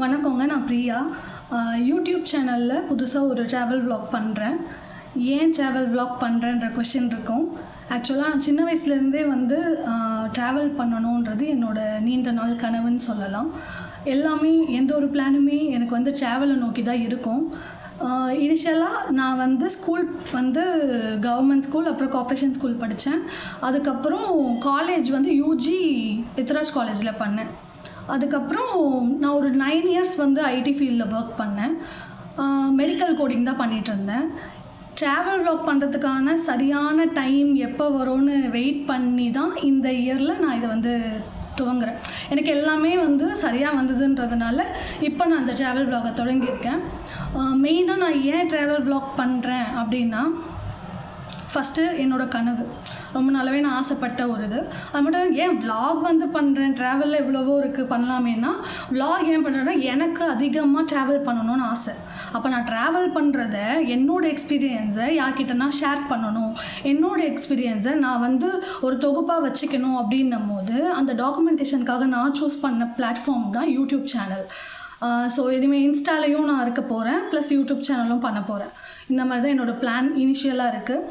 வணக்கங்க நான் பிரியா. யூடியூப் சேனலில் புதுசாக ஒரு ட்ராவல் vlog பண்ணுறேன் ஏன் ட்ராவல் vlog பண்ணுறேன்ற கொஷின் இருக்கும். ஆக்சுவலாக நான் சின்ன வயசுலேருந்தே வந்து ட்ராவல் பண்ணணுன்றது என்னோட நீண்ட நாள் கனவுன்னு சொல்லலாம். எல்லாமே எந்த ஒரு பிளானுமே எனக்கு வந்து ட்ராவலை நோக்கி தான் இருக்கும். இனிஷியலாக நான் வந்து ஸ்கூல் வந்து கவர்மெண்ட் ஸ்கூல் அப்புறம் கார்ப்பரேஷன் ஸ்கூல் படித்தேன் அதுக்கப்புறம் காலேஜ் வந்து யூஜி எத்ராஜ் காலேஜில் பண்ணேன். அதுக்கப்புறம் நான் ஒரு நைன் இயர்ஸ் வந்து ஐடி ஃபீல்டில் ஒர்க் பண்ணேன். மெடிக்கல் கோடிங் தான் பண்ணிகிட்டு இருந்தேன். ட்ராவல் ஒர்க் பண்ணுறதுக்கான சரியான டைம் எப்போ வரும்னு வெயிட் பண்ணி தான் இந்த இயரில் நான் இதை வந்து துவங்குறேன். எனக்கு எல்லாமே வந்து சரியாக வந்ததுன்றதுனால இப்போ நான் அந்த ட்ராவல் vlog-அ தொடங்கியிருக்கேன். மெயினாக நான் ஏன் ட்ராவல் vlog பண்ணுறேன் அப்படின்னா ஃபஸ்ட்டு என்னோடய கனவு. ரொம்ப நாளாவே நான் ஆசைப்பட்ட ஒரு இது. அது மட்டும் ஏன் விலாக் வந்து பண்ணுறேன் ட்ராவலில் எவ்வளவோ இருக்குது பண்ணலாமேனா விலாக் ஏன் பண்ணுறேன்னா எனக்கு அதிகமாக ட்ராவல் பண்ணணும்னு ஆசை. அப்போ நான் ட்ராவல் பண்ணுறத என்னோடய எக்ஸ்பீரியன்ஸை யார்கிட்டனா ஷேர் பண்ணணும்? என்னோடய எக்ஸ்பீரியன்ஸை நான் வந்து ஒரு தொகுப்பாக வச்சுக்கணும் அப்படின்னும் போது அந்த டாக்குமெண்டேஷனுக்காக நான் சூஸ் பண்ண பிளாட்ஃபார்ம் தான் யூடியூப் சேனல் ஸோ இனிமேல் இன்ஸ்டாலையும் நான் இருக்க போகிறேன் ப்ளஸ் யூடியூப் சேனலும் பண்ண போகிறேன் இந்த மாதிரி தான் என்னோடய பிளான் இனிஷியலாக இருக்குது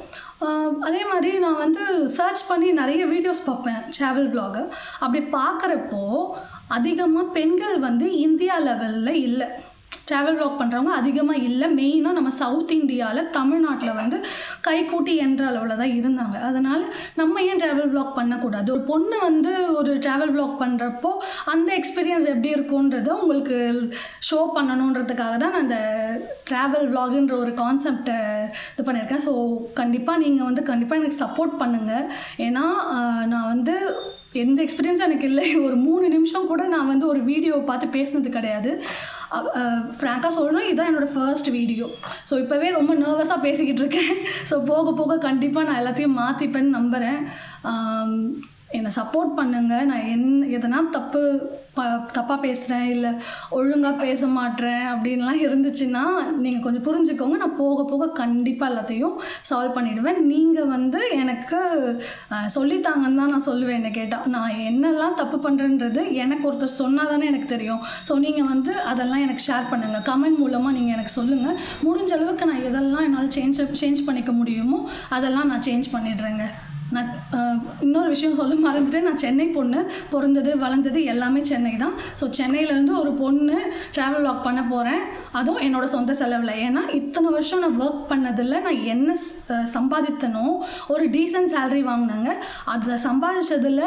அதே மாதிரி நான் வந்து சர்ச் பண்ணி நிறைய வீடியோஸ் பார்ப்பேன் ட்ராவல் vlog. அப்படி பார்க்குறப்போ அதிகமாக பெண்கள் வந்து இந்தியா லெவலில் இல்லை. ட்ராவல் வ்ளாக் பண்ணுறவங்க அதிகமாக இல்லை மெயினாக நம்ம சவுத் இந்தியாவில் தமிழ்நாட்டில் வந்து கைக்கூட்டி என்ற அளவில் தான் இருந்தாங்க. அதனால் நம்ம ஏன் ட்ராவல் ப்ளாக் பண்ணக்கூடாது? ஒரு பொண்ணு வந்து ஒரு ட்ராவல் ப்ளாக் பண்ணுறப்போ அந்த எக்ஸ்பீரியன்ஸ் எப்படி இருக்குன்றத உங்களுக்கு ஷோ பண்ணணுன்றதுக்காக தான் நான் அந்த ட்ராவல் வ்ளாகுன்ற ஒரு கான்செப்டை இது பண்ணியிருக்கேன். ஸோ கண்டிப்பாக நீங்கள் வந்து கண்டிப்பாக எனக்கு சப்போர்ட் பண்ணுங்கள் ஏன்னா நான் வந்து எந்த எக்ஸ்பீரியன்ஸும் எனக்கு இல்லை. ஒரு மூணு நிமிஷம் கூட நான் வந்து ஒரு வீடியோ பார்த்து பேசினது கிடையாது. ஃப்ராங்காக சொல்லணும் இதுதான் என்னோடய ஃபர்ஸ்ட் வீடியோ ஸோ இப்போவே ரொம்ப நர்வஸாக பேசிக்கிட்டு இருக்கேன். ஸோ போக போக கண்டிப்பாக நான் எல்லாத்தையும் மாற்றிப்பேன்னு நம்புகிறேன் என்னை சப்போர்ட் பண்ணுங்கள் நான் என் எதனா தப்பு ப தப்பாக பேசுகிறேன் இல்லை ஒழுங்காக பேச மாட்டேறேன் அப்படின்லாம் இருந்துச்சுன்னா நீங்கள் கொஞ்சம் புரிஞ்சுக்கோங்க. நான் போக போக கண்டிப்பாக எல்லாத்தையும் சால்வ் பண்ணிவிடுவேன் நீங்கள் வந்து எனக்கு சொல்லித்தாங்கன்னு தான் நான் சொல்லுவேன் என்னை கேட்டால் நான் என்னெல்லாம் தப்பு பண்ணுறேன்றது எனக்கு ஒருத்தர் சொன்னால் தானே எனக்கு தெரியும். ஸோ நீங்கள் வந்து அதெல்லாம் எனக்கு ஷேர் பண்ணுங்கள் கமெண்ட் மூலமாக நீங்கள் எனக்கு சொல்லுங்கள் முடிஞ்ச அளவுக்கு நான் எதெல்லாம் என்னால் சேஞ்ச் சேஞ்ச் பண்ணிக்க முடியுமோ அதெல்லாம் நான் சேஞ்ச் பண்ணிடுறேங்க. நான் இன்னொரு விஷயம் சொல்ல மறந்துட்டேன். நான் சென்னை பொண்ணு பிறந்தது வளர்ந்தது எல்லாமே சென்னை தான். ஸோ சென்னையிலேருந்து ஒரு பொண்ணு ட்ராவல் வாக் பண்ண போகிறேன் அதுவும் என்னோட சொந்த செலவில். ஏன்னா இத்தனை வருஷம் நான் ஒர்க் பண்ணதில் நான் என்ன சம்பாதித்தனோ ஒரு டீசன்ட் சேலரி வாங்கினாங்க. அதை சம்பாதிச்சதில்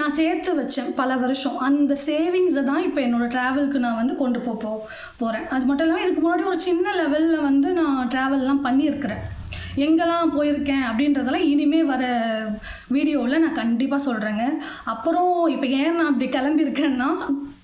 நான் சேர்த்து வச்சேன் பல வருஷம். அந்த சேவிங்ஸை தான் இப்போ என்னோடய ட்ராவலுக்கு நான் வந்து கொண்டு போ போகிறேன் அது மட்டும் இல்லாமல் இதுக்கு முன்னாடி ஒரு சின்ன லெவலில் வந்து நான் ட்ராவல்லாம் பண்ணியிருக்கிறேன். எங்கெல்லாம் போயிருக்கேன் அப்படின்றதெல்லாம் இனிமே வர வீடியோவில் நான் கண்டிப்பாக சொல்கிறேங்க அப்புறம் இப்போ ஏன் நான் அப்படி கிளம்பியிருக்கேன்னா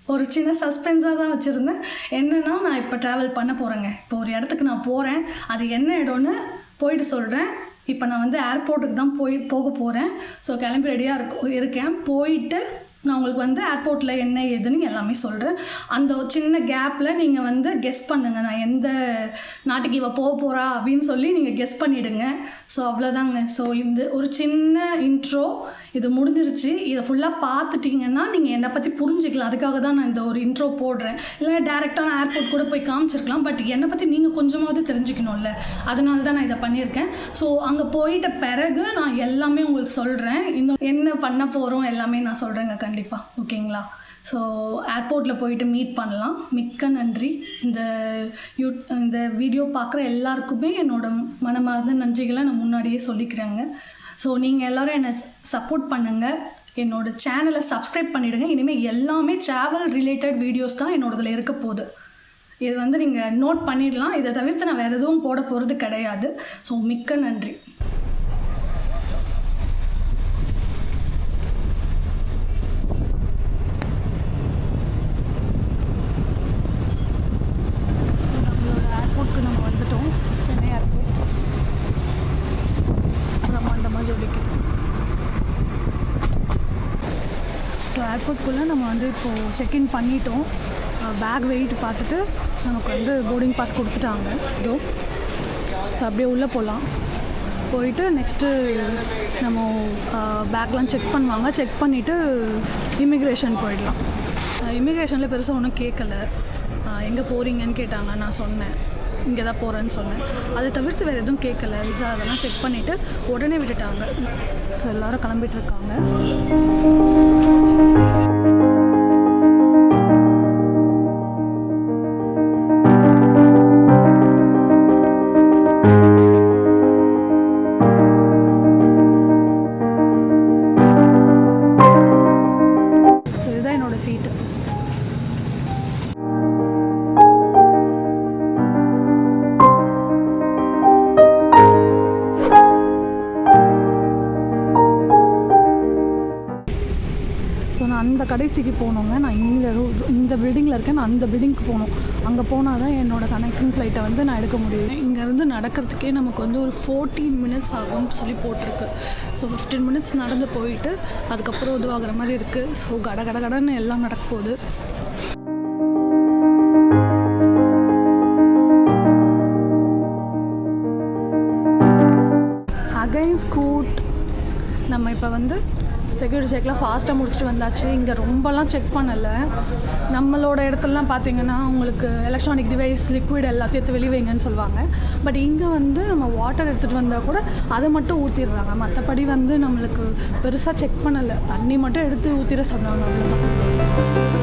ஒரு சின்ன சஸ்பென்ஸாக தான் வச்சுருந்தேன். என்னென்னா நான் இப்போ ட்ராவல் பண்ண போகிறேங்க இப்போ ஒரு இடத்துக்கு நான் போகிறேன் அது என்ன இடம்னு போயிட்டு சொல்கிறேன் இப்போ நான் வந்து ஏர்போர்ட்டுக்கு தான் போய் போக போகிறேன் ஸோ கிளம்பி ரெடியாக இருக்கும் இருக்கேன். போயிட்டு நான் உங்களுக்கு வந்து ஏர்போர்ட்டில் என்ன ஏதுன்னு எல்லாமே சொல்கிறேன் அந்த ஒரு சின்ன கேப்பில் நீங்கள் வந்து கெஸ் பண்ணுங்கள் நான் எந்த நாட்டுக்கு இவள் போக போகிறா அப்படின்னு சொல்லி நீங்கள் கெஸ் பண்ணிவிடுங்க ஸோ அவ்வளோதாங்க ஸோ இந்த ஒரு சின்ன இன்ட்ரோ இது முடிஞ்சிருச்சு. இதை ஃபுல்லாக பார்த்துட்டிங்கன்னா நீங்கள் என்னை பற்றி புரிஞ்சுக்கலாம். அதுக்காக தான் நான் இந்த ஒரு இன்ட்ரோ போடுறேன். இல்லைன்னா டேரெக்டாக நான் ஏர்போர்ட் கூட போய் காமிச்சிருக்கலாம். பட் என்னை பற்றி நீங்கள் கொஞ்சமாவது தெரிஞ்சுக்கணும்ல. அதனால தான் நான் இதை பண்ணியிருக்கேன். ஸோ அங்கே போயிட்ட பிறகு நான் எல்லாமே உங்களுக்கு சொல்கிறேன் இன்னும் என்ன பண்ண போகிறோம் எல்லாமே நான் சொல்கிறேங்க கண்டிப்பாக ஓகேங்களா ஸோ ஏர்போர்ட்டில் போயிட்டு மீட் பண்ணலாம். மிக்க நன்றி. இந்த யூ இந்த வீடியோ பார்க்குற எல்லாருக்குமே என்னோட மனமார்ந்த நன்றிகளை நான் முன்னாடியே சொல்லிக்கிறேங்க. ஸோ நீங்கள் எல்லோரும் என்னை சப்போர்ட் பண்ணுங்கள் என்னோடய சேனலை சப்ஸ்கிரைப் பண்ணிவிடுங்க இனிமேல் எல்லாமே ட்ராவல் ரிலேட்டட் வீடியோஸ் தான் என்னோடதில் இருக்க போகுது. இது வந்து நீங்கள் நோட் பண்ணிடலாம். இதை தவிர்த்து நான் வேறு எதுவும் போட போகிறது கிடையாது. ஸோ மிக்க நன்றி நம்மளோட ஏர்போர்ட்க்கு நம்ம வந்துட்டோம் சென்னை ஏர்போர்ட் பிரம்மாண்டமாக ஜொலிக்குது ஸோ ஏர்போர்ட்குள்ளே நம்ம வந்து இப்போது செக்இன் பண்ணிட்டோம். பேக் வெயிட் பார்த்துட்டு நமக்கு வந்து போர்டிங் பாஸ் கொடுத்துட்டாங்க. இதோ ஸோ அப்படியே உள்ளே போகலாம். போயிட்டு நெக்ஸ்ட்டு நம்ம பேக்லாம் செக் பண்ணுவாங்க. செக் பண்ணிவிட்டு இமிக்ரேஷன் போயிடலாம். இமிக்ரேஷனில் பெருசாக ஒன்றும் கேட்கல. எங்கே போகிறீங்கன்னு கேட்டாங்க நான் சொன்னேன். இங்கே தான் போகிறேன்னு சொன்னேன். அதை தவிர்த்து வேறு எதுவும் கேட்கல. விசா அதெல்லாம் செக் பண்ணிவிட்டு உடனே விட்டுட்டாங்க. ஸோ எல்லோரும் கிளம்பிட்டு இருக்காங்க. நான் அந்த பில்டிங்க்கு போகணும். அங்கே போனால் தான் என்னோட கனெக்டிங் ஃப்ளைட்டை வந்து நான் எடுக்க முடியும். இங்கேருந்து நடக்கிறதுக்கே நமக்கு வந்து ஒரு ஃபோர்டீன் மினிட்ஸ் ஆகும்னு சொல்லி போட்டிருக்கு. ஸோ ஃபிஃப்டீன் மினிட்ஸ் நடந்து போயிட்டு அதுக்கப்புறம் இதுவாகிற மாதிரி இருக்குது ஸோ கட கட கடன்னு எல்லாம் நடக்க போகுது. அகைன் ஸ்கூட் நம்ம இப்போ வந்து செக்யூரிட்டி செக்லாம் ஃபாஸ்ட்டாக முடிச்சுட்டு வந்தாச்சு. இங்கே ரொம்பலாம் செக் பண்ணலை. நம்மளோட இடத்துலலாம் பார்த்தீங்கன்னா உங்களுக்கு எலக்ட்ரானிக் டிவைஸ் லிக்விட் எல்லாத்தையும் எடுத்து வெளியே வைங்கன்னு சொல்லுவாங்க. பட் இங்கே வந்து நம்ம வாட்டர் எடுத்துகிட்டு வந்தால் கூட அதை மட்டும் ஊற்றிடுறாங்க மற்றபடி வந்து நம்மளுக்கு பெருசாக செக் பண்ணலை. தண்ணி மட்டும் எடுத்து ஊற்றிட சொன்னாங்க அவ்வளோதான்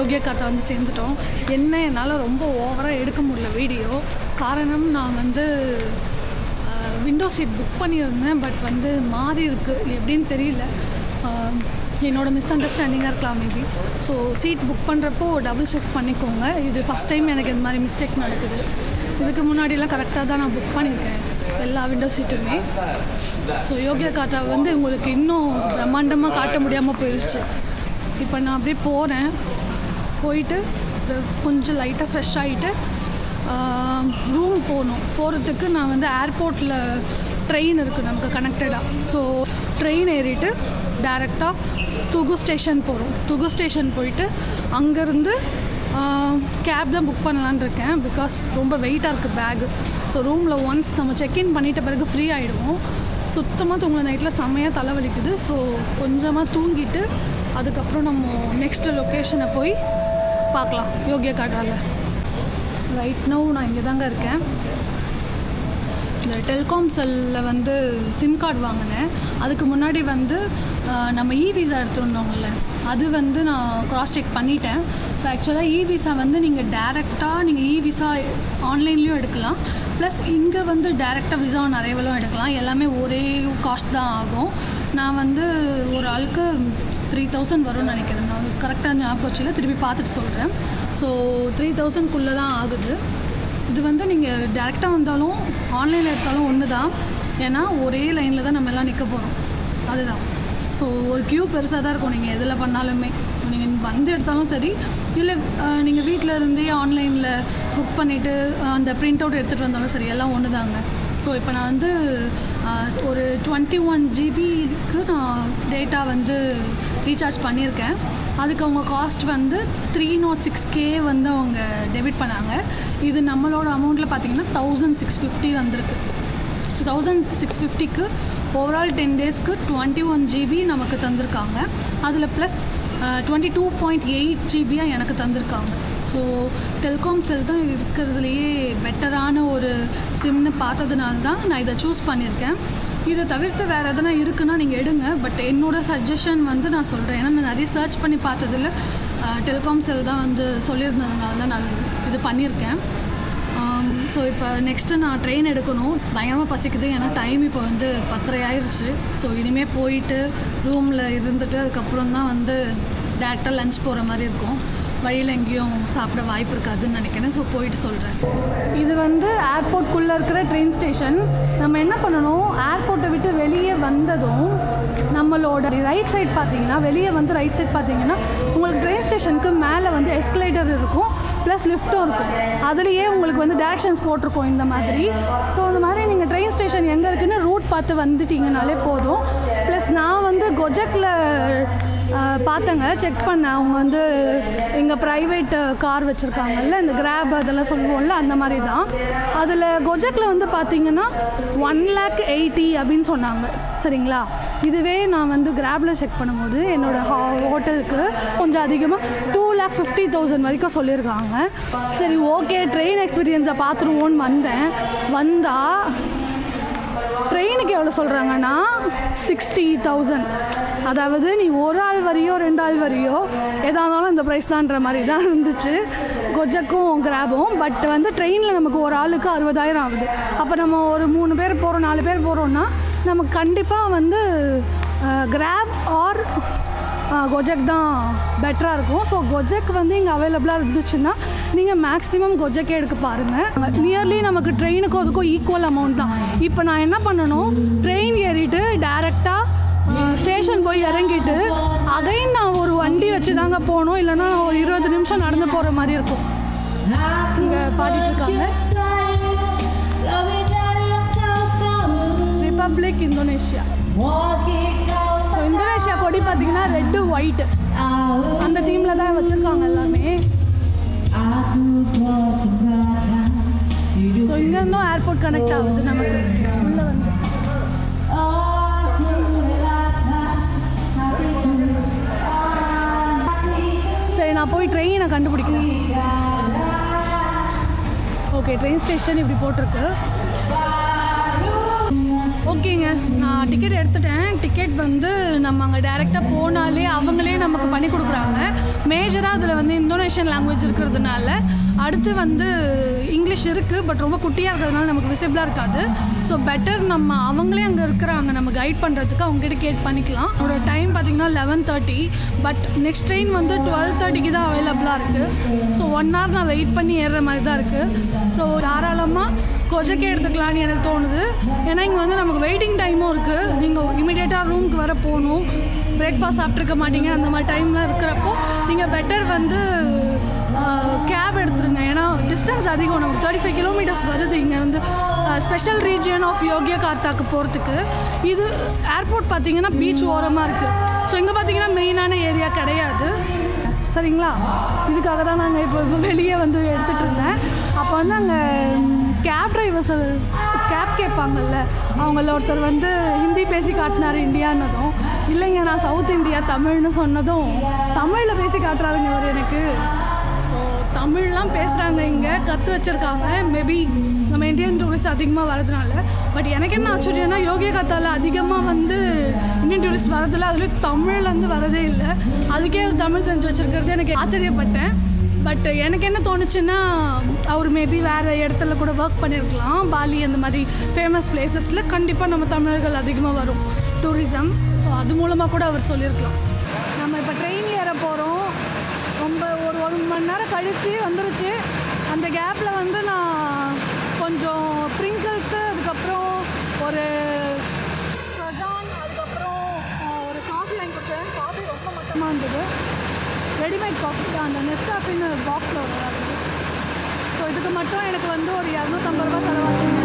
யோகியா காத்தா வந்து சேர்ந்துட்டோம். என்ன என்னால் ரொம்ப ஓவராக எடுக்க முடியல வீடியோ காரணம் நான் வந்து விண்டோ சீட் புக் பண்ணியிருந்தேன். பட் வந்து மாறி இருக்குது எப்படின்னு தெரியல. என்னோடய மிஸ் அண்டர்ஸ்டாண்டிங்காக இருக்கலாம் மேபி ஸோ சீட் புக் பண்ணுறப்போ டபுள் செக் பண்ணிக்கோங்க. இது ஃபஸ்ட் டைம் எனக்கு இந்த மாதிரி மிஸ்டேக் நடக்குது. இதுக்கு முன்னாடிலாம் கரெக்டாக தான் நான் புக் பண்ணியிருக்கேன். எல்லா விண்டோ சீட்டுமே ஸோ யோகியா காட்டா வந்து உங்களுக்கு இன்னும் பிரம்மாண்டமாக காட்ட முடியாமல் போயிடுச்சு இப்போ நான் அப்படியே போகிறேன் போயிட்டு கொஞ்சம் லைட்டாக ஃப்ரெஷ் ஆகிட்டு ரூம் போகணும். போகிறதுக்கு நான் வந்து ஏர்போர்ட்டில் ட்ரெயின் இருக்குது நமக்கு கனெக்டடாக ஸோ ட்ரெயின் ஏறிட்டு டேரெக்டாக துகு ஸ்டேஷன் போகிறோம் துகு ஸ்டேஷன் போயிட்டு அங்கேருந்து கேப் தான் புக் பண்ணலான்னு இருக்கேன். பிகாஸ் ரொம்ப வெயிட்டாக இருக்குது பேகு ஸோ ரூமில் ஒன்ஸ் நம்ம செக்இன் பண்ணிட்ட பிறகு ஃப்ரீ ஆகிடுவோம் சுத்தமாக தூங்கின நைட்டில் செம்மையாக தலைவலிக்குது. ஸோ கொஞ்சமாக தூங்கிட்டு அதுக்கப்புறம் நம்ம நெக்ஸ்ட் லொக்கேஷனை போய் பார்க்கலாம். யோகியா காட்டால ரைட் நோ நான் இங்கே தாங்க இருக்கேன். இந்த டெல்காம் செல்லில் வந்து சிம் கார்டு வாங்கினேன். அதுக்கு முன்னாடி வந்து நம்ம இ விசா எடுத்துருந்தோம்ல அது வந்து நான் க்ராஸ் செக் பண்ணிட்டேன். ஸோ ஆக்சுவலாக இ விசா வந்து நீங்கள் டேரெக்டாக நீங்கள் இ விசா ஆன்லைன்லேயும் எடுக்கலாம். ப்ளஸ் இங்கே வந்து டேரெக்டாக விசா ஆன் எடுக்கலாம். எல்லாமே ஒரே காஸ்ட் தான் ஆகும். நான் வந்து ஒரு ஆளுக்கு த்ரீ தௌசண்ட் வரும்னு நினைக்கிறேன். நான் கரெக்டாக ஞாபகம் வச்சுல திருப்பி பார்த்துட்டு சொல்கிறேன் ஸோ த்ரீ தௌசண்ட்குள்ளே தான் ஆகுது. இது வந்து நீங்கள் டேரெக்டாக வந்தாலும் ஆன்லைனில் எடுத்தாலும் ஒன்று தான் ஏன்னா ஒரே லைனில் தான் நம்ம எல்லாம் நிற்க போகிறோம் அதுதான். ஸோ ஒரு க்யூ பெருசாக தான் இருக்கும். நீங்கள் எதில் பண்ணாலுமே. ஸோ நீங்கள் வந்து எடுத்தாலும் சரி இல்லை நீங்கள் வீட்டில் இருந்தே ஆன்லைனில் புக் பண்ணிவிட்டு அந்த ப்ரிண்ட் அவுட் எடுத்துகிட்டு வந்தாலும் சரி எல்லாம் ஒன்று தாங்க ஸோ இப்போ நான் வந்து ஒரு டுவெண்ட்டி ஒன் ஜிபிக்கு நான் டேட்டா வந்து ரீசார்ஜ் பண்ணியிருக்கேன். அதுக்கு அவங்க காஸ்ட் வந்து த்ரீ நாட் சிக்ஸ் கே வந்து அவங்க டெபிட் பண்ணாங்க. இது நம்மளோட அமௌண்ட்டில் பார்த்தீங்கன்னா தௌசண்ட் சிக்ஸ் ஃபிஃப்டி வந்திருக்கு. ஸோ தௌசண்ட் சிக்ஸ் ஃபிஃப்டிக்கு ஓவரால் டென் டேஸ்க்கு டுவெண்ட்டி ஒன் ஜிபி நமக்கு தந்திருக்காங்க. அதில் plus twenty two point eight ஜிபியாக எனக்கு தந்திருக்காங்க. ஸோ டெல்காம் செல் தான் இருக்கிறதுலையே பெட்டரான ஒரு சிம்னு பார்த்ததுனால தான் நான் இதை சூஸ் பண்ணியிருக்கேன். இதை தவிர்த்து வேறு எதனா இருக்குன்னா நீங்கள் எடுங்க. பட் என்னோடய சஜஷன் வந்து நான் சொல்கிறேன் ஏன்னா நான் நிறைய சர்ச் பண்ணி பார்த்ததில் டெலிகாம் செல் தான் வந்து சொல்லியிருந்ததுனால தான் நான் இது பண்ணியிருக்கேன். ஸோ இப்போ நெக்ஸ்ட்டு நான் ட்ரெயின் எடுக்கணும். பயங்கரமாக பசிக்குது. ஏன்னா டைம் இப்போ வந்து பத்தரை ஆயிடுச்சு ஸோ இனிமேல் போயிட்டு ரூமில் இருந்துட்டு அதுக்கப்புறம் தான் வந்து டேரெக்டாக லஞ்ச் போகிற மாதிரி இருக்கும். வழியில் எங்கேயும் சாப்பிட வாய்ப்பு இருக்காதுன்னு நினைக்கிறேன். ஸோ போயிட்டு சொல்கிறேன் இது வந்து ஏர்போர்ட்குள்ளே இருக்கிற ட்ரெயின் ஸ்டேஷன் நம்ம என்ன பண்ணணும்? ஏர்போர்ட்டை விட்டு வெளியே வந்ததும் நம்மளோட ரைட் சைட் பார்த்தீங்கன்னா வெளியே வந்து ரைட் சைட் பார்த்தீங்கன்னா உங்களுக்கு ட்ரெயின் ஸ்டேஷனுக்கு மேலே வந்து எஸ்கலேட்டர் இருக்கும் ப்ளஸ் லிஃப்ட்டும் இருக்கும். அதுலேயே உங்களுக்கு வந்து டேரக்ஷன்ஸ் போட்டிருக்கோம் இந்த மாதிரி. ஸோ இந்த மாதிரி நீங்கள் ட்ரெயின் ஸ்டேஷன் எங்கே இருக்குன்னு ரூட் பார்த்து வந்துட்டீங்கனாலே போதும். எஸ் நான் வந்து கொஜக்கில் பார்த்தேங்க. செக் பண்ணேன். அவங்க வந்து எங்கள் ப்ரைவேட் கார் வச்சுருக்காங்கல்ல இந்த கிராப் அதெல்லாம் சொல்லுவோம்ல அந்த மாதிரி தான் அதில் கொஜக்கில் வந்து பார்த்தீங்கன்னா ஒன் லேக் எயிட்டி அப்படின்னு சொன்னாங்க. சரிங்களா? இதுவே நான் வந்து கிராபில் செக் பண்ணும்போது என்னோடய ஹா ஹோட்டலுக்கு கொஞ்சம் அதிகமாக டூ லேக் ஃபிஃப்டி தௌசண்ட் வரைக்கும் சொல்லியிருக்காங்க. சரி ஓகே ட்ரெயின் எக்ஸ்பீரியன்ஸை பார்த்துருவோன்னு வந்தேன். வந்தால் ட்ரெயினுக்கு எவ்வளோ சொல்கிறாங்கன்னா சிக்ஸ்டி தௌசண்ட் அதாவது நீ ஒரு ஆள் வரியோ ரெண்டு ஆள் வரியோ எதாக இருந்தாலும் இந்த ப்ரைஸ் தான்ற மாதிரி தான் இருந்துச்சு. கொஜக்கும் கிராபும் பட் வந்து ட்ரெயினில் நமக்கு ஒரு ஆளுக்கு அறுபதாயிரம் ஆகுது. அப்போ நம்ம ஒரு மூணு பேர் போகிறோம் நாலு பேர் போகிறோன்னா நமக்கு கண்டிப்பாக வந்து கிராப் ஆர் கொஜக் தான் பெட்டராக இருக்கும். ஸோ கொஜக் வந்து இங்கே அவைலபிளாக இருந்துச்சுன்னா நீங்கள் மேக்ஸிமம் கொஜக்கே எடுக்க பாருங்கள் நியர்லி நமக்கு ட்ரெயினுக்கும் அதுக்கும் ஈக்குவல் அமௌண்ட் தான். இப்போ நான் என்ன பண்ணணும்? ட்ரெயின் ஏறிட்டு டேரெக்டாக ஸ்டேஷன் போய் இறங்கிட்டு அதையும் நான் ஒரு வண்டி வச்சு தாங்க போகணும். இல்லைன்னா ஒரு இருபது நிமிஷம் நடந்து போகிற மாதிரி இருக்கும். இங்கே பாடிட்டு இருக்காங்க ரிப்பப்ளிக் இந்தோனேஷியா இந்தோனேஷியா கொடி பார்த்தீங்கன்னா ரெட்டு ஒயிட்டு அந்த தீமில் தான் வச்சுருக்காங்க எல்லாமே. ஸோ இங்கேருந்தும் ஏர்போர்ட் கனெக்ட் ஆகுது நமக்கு. உள்ளே வந்து. சரி நான் போய் ட்ரெயினை கண்டுபிடிக்கணும் ஓகே ட்ரெயின் ஸ்டேஷன் இப்படி போட்டிருக்கு. ஓகேங்க. நான் டிக்கெட் எடுத்துட்டேன். டிக்கெட் வந்து நம்ம அங்கே டைரெக்டாக போனாலே அவங்களே நமக்கு பண்ணி கொடுக்குறாங்க. மேஜராக அதில் வந்து இந்தோனேஷியன் லாங்குவேஜ் இருக்கிறதுனால அடுத்து வந்து இங்கிலீஷ் இருக்குது பட் ரொம்ப குட்டியாக இருக்கிறதுனால நமக்கு விசிபிளாக இருக்காது. ஸோ பெட்டர் நம்ம அவங்களே அங்கே இருக்கிறாங்க. நம்ம கைட் பண்ணுறதுக்கு அவங்ககிட்ட கேட் பண்ணிக்கலாம். அவரோட டைம் பார்த்திங்கன்னா eleven thirty but next train வந்து டுவெல் தேர்ட்டிக்கு தான் அவைலபிளாக இருக்குது ஸோ ஒன் ஹவர் நான் வெயிட் பண்ணி ஏறுற மாதிரி தான் இருக்குது ஸோ தாராளமாக கொஜக்கே எடுத்துக்கலான்னு எனக்கு தோணுது. ஏன்னா இங்கே வந்து நமக்கு வெயிட்டிங் டைமும் இருக்குது நீங்கள் இமீடியட்டாக ரூமுக்கு வர போகணும். பிரேக்ஃபாஸ்ட் சாப்பிட்ருக்க மாட்டீங்க. அந்த மாதிரி டைம்லாம் இருக்கிறப்போ நீங்கள் பெட்டர் வந்து கேப் எடுத்துருங்க. ஏன்னா டிஸ்டன்ஸ் அதிகம். நமக்கு தேர்ட்டி ஃபைவ் கிலோமீட்டர்ஸ் வருது இங்கேருந்து. ஸ்பெஷல் ரீஜியன் ஆஃப் யோகியா கார்த்தாக்கு போகிறதுக்கு இது ஏர்போர்ட் பார்த்தீங்கன்னா பீச் ஓரமாக இருக்குது ஸோ இங்கே பார்த்தீங்கன்னா மெயினான ஏரியா கிடையாது. சரிங்களா? இதுக்காக தான் நாங்கள் இப்போ வெளியே வந்து எடுத்துகிட்டு இருந்தேன். அப்போ வந்து அங்கே கேப் டிரைவர்ஸ் கேப் கேட்பாங்கல்ல அவங்கள ஒருத்தர் வந்து ஹிந்தி பேசி காட்டினார் இந்தியான்னதும் இல்லைங்க நான் சவுத் இந்தியா தமிழ்னு சொன்னதும் தமிழில் பேசி காட்டுறாருங்க அவர் எனக்கு. ஸோ தமிழ்லாம் பேசுகிறாங்க இங்கே கற்று வச்சுருக்காங்க. மேபி நம்ம இந்தியன் டூரிஸ்ட் அதிகமாக வரதுனால பட் எனக்கு என்ன ஆச்சரியம்னா யோகிய கத்தால அதிகமாக வந்து இந்தியன் டூரிஸ்ட் வரதில்ல அதுலேயும் தமிழ்லேருந்து வரதே இல்லை. அதுக்கே ஒரு தமிழ் தெரிஞ்சு வச்சுருக்கிறது எனக்கு ஆச்சரியப்பட்டேன். பட் எனக்கு என்ன தோணுச்சுன்னா அவர் மேபி வேறு இடத்துல கூட ஒர்க் பண்ணியிருக்கலாம் பாலி அந்த மாதிரி ஃபேமஸ் பிளேசஸில் கண்டிப்பாக நம்ம தமிழர்கள் அதிகமாக வரும் டூரிசம் ஸோ அது மூலமாக கூட அவர் சொல்லியிருக்கலாம் நம்ம இப்போ ட்ரெயின் ஏற போகிறோம் ரொம்ப ஒரு ஒரு மணி நேரம் கழித்து வந்துருச்சு. அந்த கேப்பில் வந்து நான் கொஞ்சம் ப்ரிங்கிள்ஸு அதுக்கப்புறம் ஒரு croissant, அதுக்கப்புறம் ஆஹ், ஒரு காஃபி வாங்கி குடிச்சேன் காஃபி ரொம்ப மட்டமாக இருந்தது ரெடிமேட் காஃபி தான். அந்த நெஸ்காஃபின்னு பாக்ஸில் வராது ஸோ இதுக்கு மட்டும் எனக்கு வந்து ஒரு இரநூத்தம்பது ரூபா செலவாச்சுங்க.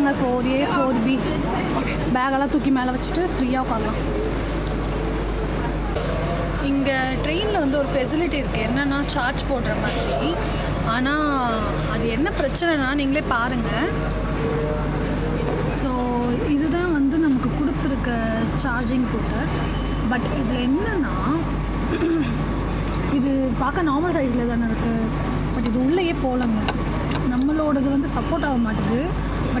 இதாங்க ஃபோர் ஏ ஃபோர் பி பேகெல்லாம் தூக்கி மேலே வச்சுட்டு ஃப்ரீயாக உட்காரலாம் இங்கே ட்ரெயினில் வந்து ஒரு ஃபெசிலிட்டி இருக்குது என்னென்னா சார்ஜ் போடுற மாதிரி ஆனால் அது என்ன பிரச்சனைனா நீங்களே பாருங்கள் ஸோ இதுதான் வந்து நமக்கு கொடுத்துருக்க சார்ஜிங் போட்டு பட் இதில் என்னன்னா இது பார்க்க நார்மல் சைஸில் தானே இருக்குது பட் இது உள்ளேயே போகலங்க நம்மளோடது வந்து சப்போர்ட் ஆக மாட்டுது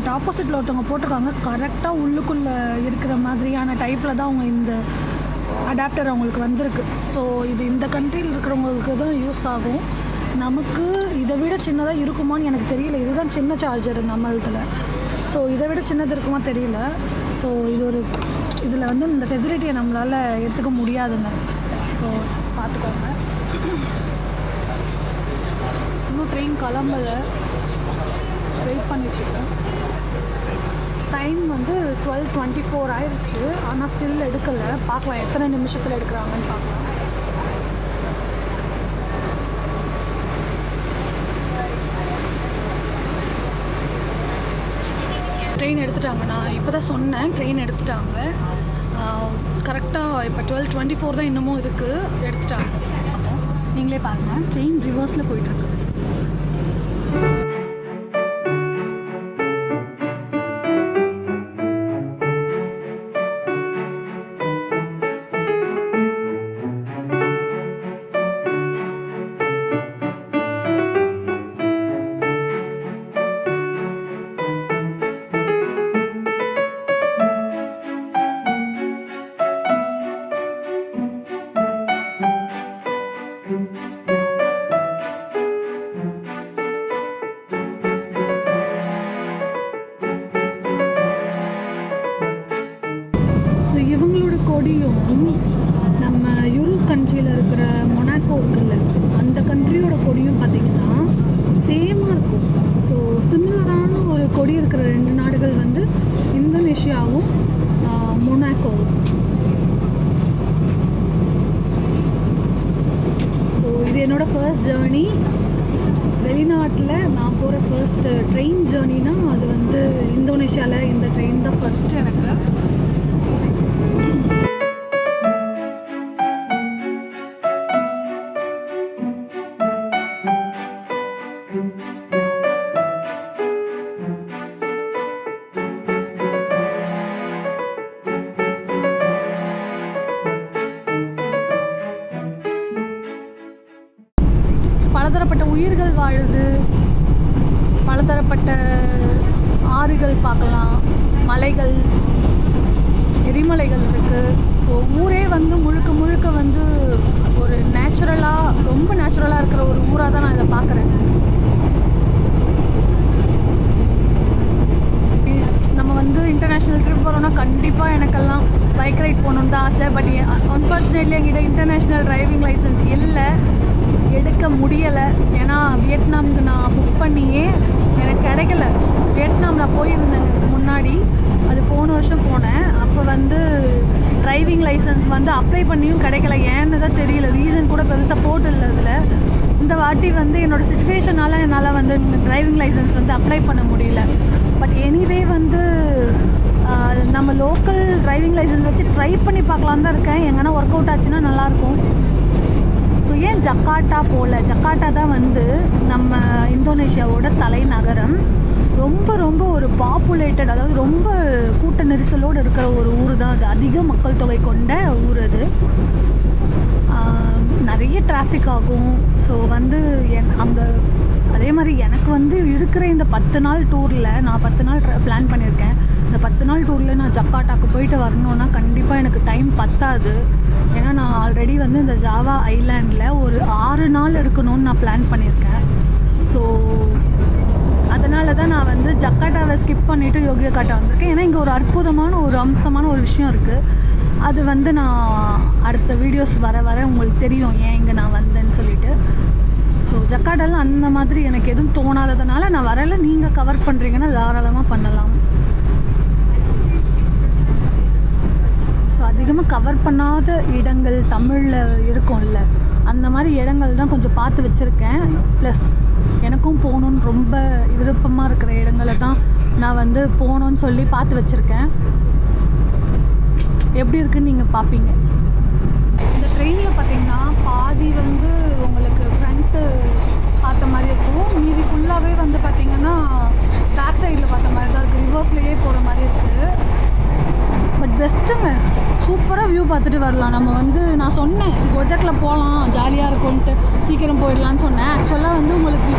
பட் ஆப்போசிட்டில் ஒருத்தவங்க போட்டிருக்காங்க. கரெக்டாக உள்ளுக்குள்ளே இருக்கிற மாதிரியான டைப்பில் தான் அவங்க இந்த அடாப்டர் அவங்களுக்கு வந்திருக்கு. ஸோ இது இந்த கண்ட்ரியில் இருக்கிறவங்களுக்கு தான் யூஸ் ஆகும். நமக்கு இதை விட சின்னதாக இருக்குமான்னு எனக்கு தெரியல. இதுதான் சின்ன சார்ஜர் நம்மளதில். ஸோ இதை விட சின்னது இருக்குமா தெரியல. ஸோ இது ஒரு இதில் வந்து இந்த ஃபெசிலிட்டியை நம்மளால் எடுத்துக்க முடியாதுங்க. ஸோ பார்த்துக்கோங்க. இன்னும் ட்ரெயின் கிளம்பலை. வெயிட் பண்ணிட்டுருக்கேன் டைம் வந்து டுவெல் டுவெண்ட்டி ஃபோர் ஆயிடுச்சு ஆனால் ஸ்டில் எடுக்கலை. பார்க்கலாம் எத்தனை நிமிஷத்தில் எடுக்கிறாங்கன்னு பார்க்கலாம். ட்ரெயின் எடுத்துட்டாங்க. நான் இப்போ தான் சொன்னேன் ட்ரெயின் எடுத்துட்டாங்க. கரெக்டாக இப்போ டுவெல் டுவெண்ட்டி ஃபோர் தான் இன்னமும் இருக்குது எடுத்துட்டாங்க. நீங்களே பாருங்கள் ட்ரெயின் ரிவர்ஸில் போயிட்டுருக்கு இருக்கிற ரெண்டு நாடுகள் வந்து இந்தோனேஷியாவும் மொனாக்கோவும். ஸோ இது என்னோடய ஃபர்ஸ்ட் ஜேர்னி வெளிநாட்டில் நான் போகிற ஃபர்ஸ்ட் ட்ரெயின் ஜேர்னினா அது வந்து இந்தோனேஷியாவில் இந்த ட்ரெயின் தான் ஃபஸ்ட்டு எனக்கு. பலதரப்பட்ட உயிர்கள் வாழுது பலதரப்பட்ட ஆறுகள் பார்க்கலாம் மலைகள் எரிமலைகள் இருக்குது ஸோ ஊரே வந்து முழுக்க முழுக்க வந்து ஒரு நேச்சுரலாக ரொம்ப நேச்சுரலாக இருக்கிற ஒரு ஊராக தான் நான் இதை பார்க்குறேன். நம்ம வந்து இன்டர்நேஷ்னல் ட்ரிப் போகிறோம்னா கண்டிப்பாக எனக்கெல்லாம் பைக் ரைட் போகணுன்னு தான் ஆசை. பட் அன்ஃபார்ச்சுனேட்லி என்கிட்ட இன்டர்நேஷ்னல் டிரைவிங் லைசன்ஸ் இல்லை. எடுக்க முடியலை. ஏன்னா வியட்நாமுக்கு நான் புக் பண்ணியே எனக்கு கிடைக்கல. வியட்நாம் நான் போயிருந்தேங்க இதுக்கு முன்னாடி. அது போன வருஷம் போனேன். அப்போ வந்து டிரைவிங் லைசன்ஸ் வந்து அப்ளை பண்ணியும் கிடைக்கல. ஏன்னு தான் தெரியல. ரீசன் கூட பெருசாக போட்டு இல்லை அதில். இந்த வாட்டி வந்து என்னோடய சுச்சுவேஷனால் என்னால் வந்து டிரைவிங் லைசன்ஸ் வந்து அப்ளை பண்ண முடியல. பட் எனிவே வந்து நம்ம லோக்கல் டிரைவிங் லைசன்ஸ் வச்சு ட்ரை பண்ணி பார்க்கலாம் தான் இருக்கேன். எங்கன்னா ஒர்க் அவுட் ஆச்சுன்னா நல்லாயிருக்கும். ஏன் ஜக்காட்டா போகல ஜக்காட்டா தான் வந்து நம்ம இந்தோனேஷியாவோட தலைநகரம். ரொம்ப ரொம்ப ஒரு பாப்புலேட்டட் அதாவது ரொம்ப கூட்ட நெரிசலோடு இருக்கிற ஒரு ஊர் தான் அது. அதிக மக்கள் தொகை கொண்ட ஊர் அது. நிறைய டிராஃபிக் ஆகும். ஸோ வந்து என் அங்கே அதே மாதிரி எனக்கு வந்து இருக்கிற இந்த பத்து நாள் டூரில் நான் பத்து நாள் பிளான் பண்ணியிருக்கேன். இந்த பத்து நாள் டூரில் நான் ஜக்காட்டாக்கு போயிட்டு வரணுன்னா கண்டிப்பாக எனக்கு டைம் பத்தாது. ஏன்னா நான் ஆல்ரெடி வந்து இந்த ஜாவா ஐலாண்டில் ஒரு ஆறு நாள் இருக்கணும்னு நான் பிளான் பண்ணியிருக்கேன். ஸோ அதனால தான் நான் வந்து ஜக்காட்டாவை ஸ்கிப் பண்ணிவிட்டு யோகியகாட்டா வந்திருக்கேன். ஏன்னா இங்கே ஒரு அற்புதமான ஒரு அம்சமான ஒரு விஷயம் இருக்குது அது வந்து நான் அடுத்த வீடியோஸ் வர வர உங்களுக்கு தெரியும் ஏன் இங்கே நான் வந்தேன்னு சொல்லிட்டு. ஸோ ஜக்காட்டெல்லாம் அந்த மாதிரி எனக்கு எதுவும் தோணாததுனால நான் வரல. நீங்கள் கவர் பண்ணுறீங்கன்னா தாராளமாக பண்ணலாம் ஸோ அதிகமாக கவர் பண்ணாத இடங்கள் தமிழில் இருக்கும்ல அந்த மாதிரி இடங்கள் தான் கொஞ்சம் பார்த்து வச்சுருக்கேன். ப்ளஸ் எனக்கும் போகணுன்னு ரொம்ப விருப்பமாக இருக்கிற இடங்களை தான் நான் வந்து போகணுன்னு சொல்லி பார்த்து வச்சுருக்கேன். எப்படி இருக்குன்னு நீங்கள் பார்ப்பீங்க? இந்த ட்ரெயினில் பார்த்தீங்கன்னா பாதி வந்து உங்களுக்கு ஃப்ரண்ட்டு பார்த்த மாதிரி இருக்கும். மீதி ஃபுல்லாகவே வந்து பார்த்திங்கன்னா பேக் சைடில் பார்த்த மாதிரி தான் இருக்குது ரிவர்ஸ்லேயே போகிற மாதிரி இருக்குது பட் பெஸ்ட்டுங்க சூப்பராக வியூ பார்த்துட்டு வரலாம். நம்ம வந்து நான் சொன்னேன் கொஜக்கில் போகலாம் ஜாலியாக இருக்கும்ன்ட்டு சீக்கிரம் போயிடலான்னு சொன்னேன். ஆக்சுவலாக வந்து உங்களுக்கு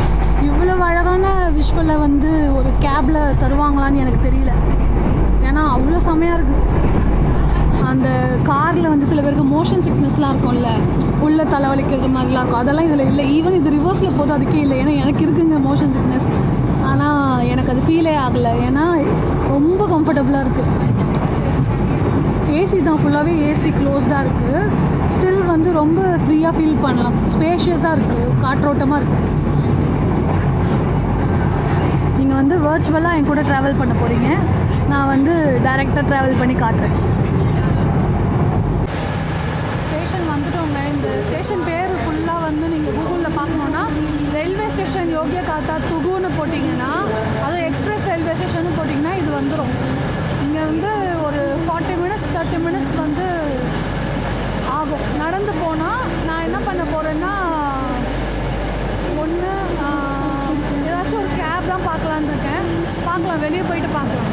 இவ்வளோ அழகான விஷுவலில் வந்து ஒரு கேபில் தருவாங்களான்னு எனக்கு தெரியல. ஏன்னா அவ்வளோ செமையாக இருக்குது அந்த காரில் வந்து சில பேருக்கு மோஷன் சிக்னஸ்லாம் இருக்கும்ல. உள்ள தலைவலிக்கிற மாதிரிலாம் இருக்கும். அதெல்லாம் இதில் இல்லை. ஈவன் இது ரிவர்ஸில் போதும். அதுக்கே இல்லை. ஏன்னா எனக்கு இருக்குங்க மோஷன் சிக்னஸ் ஆனால் எனக்கு அது ஃபீலே ஆகலை. ஏன்னா ரொம்ப கம்ஃபர்டபுளாக இருக்குது ஏசி தான் ஃபுல்லாகவே ஏசி க்ளோஸ்டாக இருக்குது ஸ்டில் வந்து ரொம்ப ஃப்ரீயாக ஃபீல் பண்ணலாம். ஸ்பேஷியஸாக இருக்குது காற்றோட்டமாக இருக்குது நீங்கள் வந்து வர்ச்சுவலாக என் கூட ட்ராவல் பண்ண போகிறீங்க நான் வந்து டைரெக்டாக ட்ராவல் பண்ணி காட்டுறேன். ஸ்டேஷன் வந்துட்டோங்க. இந்த ஸ்டேஷன் பேர் ஃபுல்லாக வந்து நீங்கள் கூகுளில் பார்க்கணுன்னா ரயில்வே ஸ்டேஷன் யோகிய காத்தா துகுன்னு போட்டிங்கன்னா அதுவும் எக்ஸ்பிரஸ் ரயில்வே ஸ்டேஷன் போட்டிங்கன்னா இது வந்துடும் இங்கே வந்து ஃபார்ட்டி மினிட்ஸ் தேர்ட்டி மினிட்ஸ் வந்து ஆகும். நடந்து போனால் நான் என்ன பண்ண போகிறேன்னா ஒன்று ஏதாச்சும் ஒரு கேப் தான் பார்க்கலான்னு இருக்கேன். பார்க்கலாம் வெளியே போயிட்டு பார்க்கலாம்.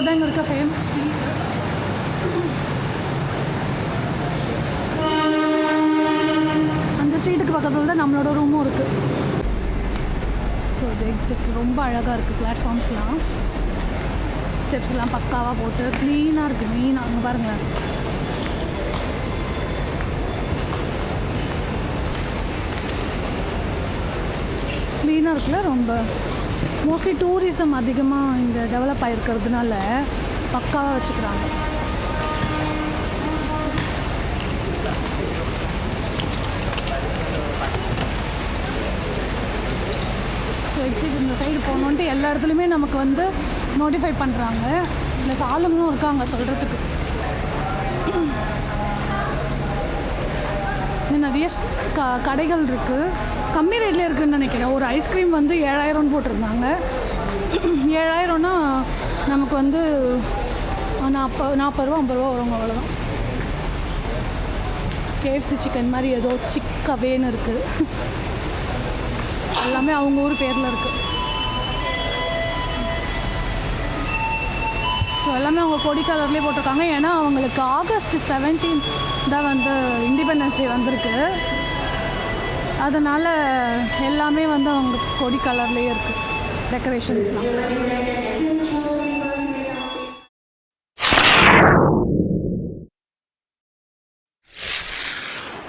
மலியோபோரோ தான் இங்கே இருக்க ஃபேமஸ் ஸ்ட்ரீட் அந்த ஸ்ட்ரீட்டுக்கு பக்கத்தில் தான் நம்மளோட ரூமும் இருக்குது ஸோ இது எக்ஸிட் ரொம்ப அழகாக இருக்குது பிளாட்ஃபார்ம்ஸ்லாம் ஸ்டெப்ஸ்லாம் பக்காவாக போட்டு க்ளீனாக இருக்குது மெயினாக அங்கே பாருங்களேன் க்ளீனாக இருக்குல்ல ரொம்ப. மோஸ்ட்லி டூரிசம் அதிகமாக இங்கே டெவலப் ஆகிருக்கிறதுனால பக்காவாக வச்சுக்கிறாங்க. ஸோ எக்ஸிட் இந்த சைடு போகணுன்ட்டு எல்லா இடத்துலையுமே நமக்கு வந்து நோட்டிஃபை பண்ணுறாங்க இல்லை ஆளுங்களும் இருக்காங்க சொல்கிறதுக்கு இன்னும் நிறைய க கடைகள் இருக்குது கம்மி ரேட்லேயே இருக்குதுன்னு நினைக்கிறேன். ஒரு ஐஸ்கிரீம் வந்து ஏழாயிரம்னு போட்டிருந்தாங்க. ஏழாயிரம்னா நமக்கு வந்து நாற்பது நாற்பது ரூபா ஐம்பது ரூபா வரும் அவ்வளோதான் கேஎஃப்சி சிக்கன் மாதிரி ஏதோ சிக்கவேன்னு இருக்குது எல்லாமே அவங்க ஊர் பேரில் இருக்குது ஸோ எல்லாமே அவங்க கொடி கலர்லேயே போட்டிருக்காங்க. ஏன்னா அவங்களுக்கு ஆகஸ்ட் 17 தான் வந்து இண்டிபெண்டன்ஸ் டே வந்திருக்கு. அதனால் எல்லாமே வந்து அவங்க கொடி கலர்லேயே இருக்குது டெக்கரேஷன்ஸ்லாம்